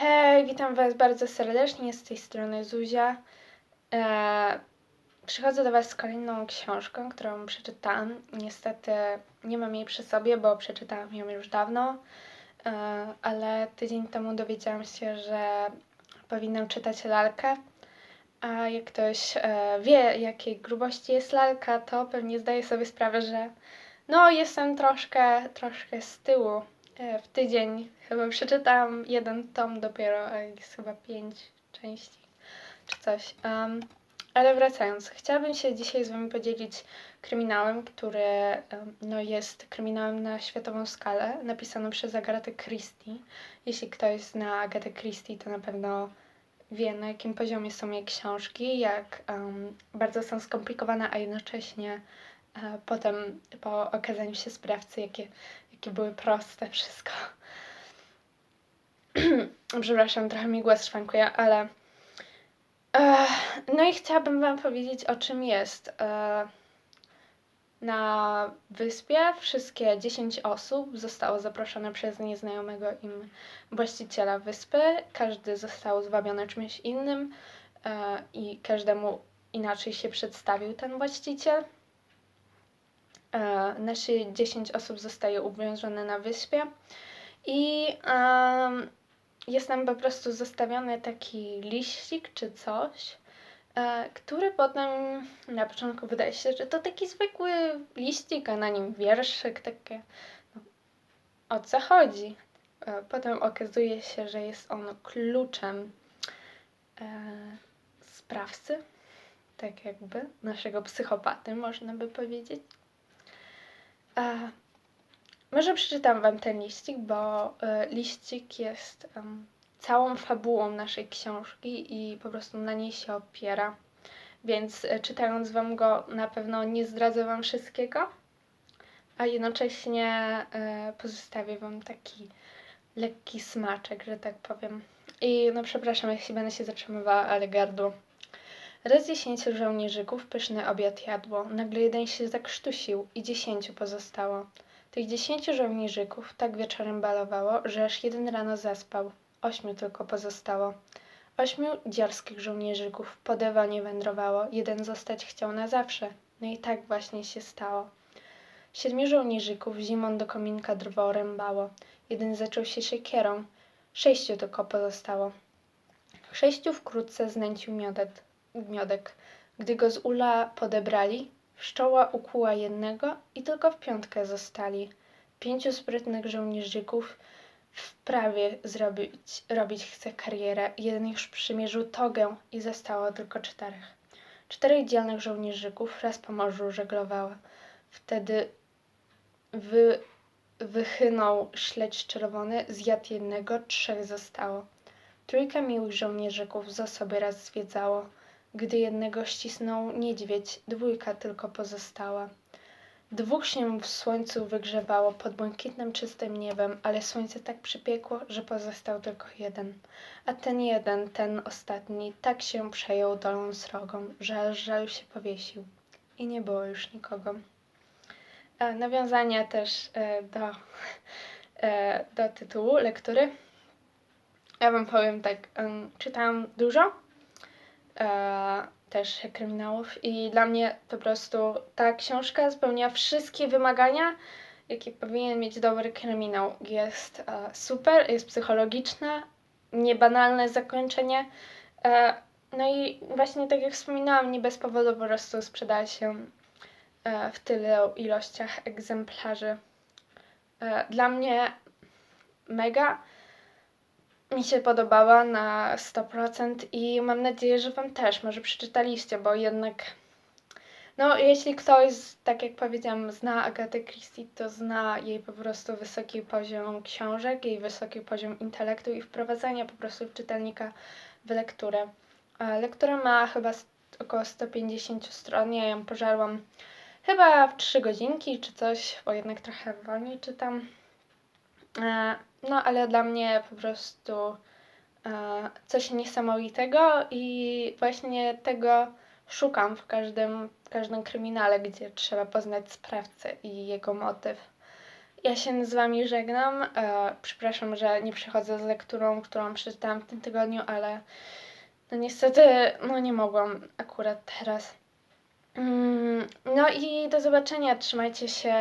Hej, witam Was bardzo serdecznie, z tej strony Zuzia. E, przychodzę do Was z kolejną książką, którą przeczytałam. Niestety nie mam jej przy sobie, bo przeczytałam ją już dawno, e, ale tydzień temu dowiedziałam się, że powinnam czytać lalkę. A jak ktoś e, wie, jakiej grubości jest lalka, to pewnie zdaje sobie sprawę, że no, jestem troszkę, troszkę z tyłu. E, w tydzień chyba przeczytałam jeden tom dopiero, a jest chyba pięć części czy coś. Um, ale wracając, chciałabym się dzisiaj z Wami podzielić kryminałem, który um, no, jest kryminałem na światową skalę, napisanym przez Agatę Christie. Jeśli ktoś zna Agatę Christie, to na pewno wie, na jakim poziomie są jej książki, jak um, bardzo są skomplikowane, a jednocześnie e, potem po okazaniu się sprawcy, jakie, jakie były proste wszystko. Przepraszam, trochę mi głos szwankuje, ale. E, no i chciałabym Wam powiedzieć, o czym jest. E, na wyspie wszystkie 10 osób zostało zaproszone przez nieznajomego im właściciela wyspy. Każdy został zwabiony czymś innym e, i każdemu inaczej się przedstawił ten właściciel. E, nasze 10 osób zostaje uwięzione na wyspie i jest nam po prostu zostawiony taki liścik czy coś, e, który potem na początku wydaje się, że to taki zwykły liścik, a na nim wierszyk, takie no, o co chodzi. E, potem okazuje się, że jest on kluczem sprawcy, tak jakby, naszego psychopaty, można by powiedzieć. E, może przeczytam Wam ten liścik, bo e, liścik jest całą fabułą naszej książki i po prostu na niej się opiera. Więc e, czytając Wam go, na pewno nie zdradzę Wam wszystkiego, a jednocześnie e, pozostawię Wam taki lekki smaczek, że tak powiem. I no przepraszam, jeśli będę się zatrzymywała, ale gardło. Raz dziesięciu żołnierzyków pyszny obiad jadło. Nagle jeden się zakrztusił i dziesięciu pozostało. Tych dziesięciu żołnierzyków tak wieczorem balowało, że aż jeden rano zaspał. Ośmiu tylko pozostało. Ośmiu dziarskich żołnierzyków po dywanie wędrowało. Jeden zostać chciał na zawsze. No i tak właśnie się stało. Siedmiu żołnierzyków zimą do kominka drwo rębało. Jeden zaczął się siekierą. Sześciu tylko pozostało. Sześciu wkrótce znęcił miodet, miodek. Gdy go z ula podebrali, Wszczoła ukuła jednego i tylko w piątkę zostali. Pięciu sprytnych żołnierzyków w prawie zrobić, robić chce karierę. Jeden już przymierzył togę i zostało tylko czterech. Czterech dzielnych żołnierzyków raz po morzu żeglowało. Wtedy wy, wychynął śledź czerwony, zjadł jednego, trzech zostało. Trójka miłych żołnierzyków z osoby raz zwiedzało. Gdy jednego ścisnął niedźwiedź, dwójka tylko pozostała. Dwóch się w słońcu wygrzewało pod błękitnym czystym niebem, ale słońce tak przypiekło, że pozostał tylko jeden. A ten jeden, ten ostatni, tak się przejął dolą srogą, że aż żal się powiesił. I nie było już nikogo. E, nawiązania też e, do, e, do tytułu lektury. Ja wam powiem tak, czytałam dużo, e, też kryminałów i dla mnie po prostu ta książka spełnia wszystkie wymagania, jakie powinien mieć dobry kryminał. Jest e, super, jest psychologiczna, niebanalne zakończenie. E, no i właśnie tak jak wspominałam, nie bez powodu po prostu sprzeda się e, w tylu ilościach egzemplarzy. E, dla mnie mega mi się podobała na 100% i mam nadzieję, że Wam też może przeczytaliście, bo jednak no jeśli ktoś, tak jak powiedziałam, zna Agatę Christie, to zna jej po prostu wysoki poziom książek, jej wysoki poziom intelektu i wprowadzania po prostu czytelnika w lekturę. Lektura ma chyba około 150 stron, ja ją pożarłam chyba w 3 godzinki czy coś, bo jednak trochę wolniej czytam. No, ale dla mnie po prostu e, coś niesamowitego i właśnie tego szukam w każdym, w każdym kryminale, gdzie trzeba poznać sprawcę i jego motyw. Ja się z Wami żegnam. E, przepraszam, że nie przychodzę z lekturą, którą przeczytałam w tym tygodniu, ale no niestety no nie mogłam akurat teraz. Mm, No i do zobaczenia. Trzymajcie się,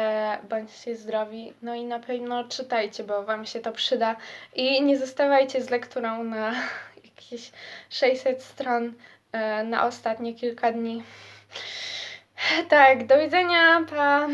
bądźcie zdrowi. No i na pewno czytajcie, bo Wam się to przyda. I nie zostawajcie z lekturą na jakieś 600 stron e, na ostatnie kilka dni. Tak, do widzenia, pa!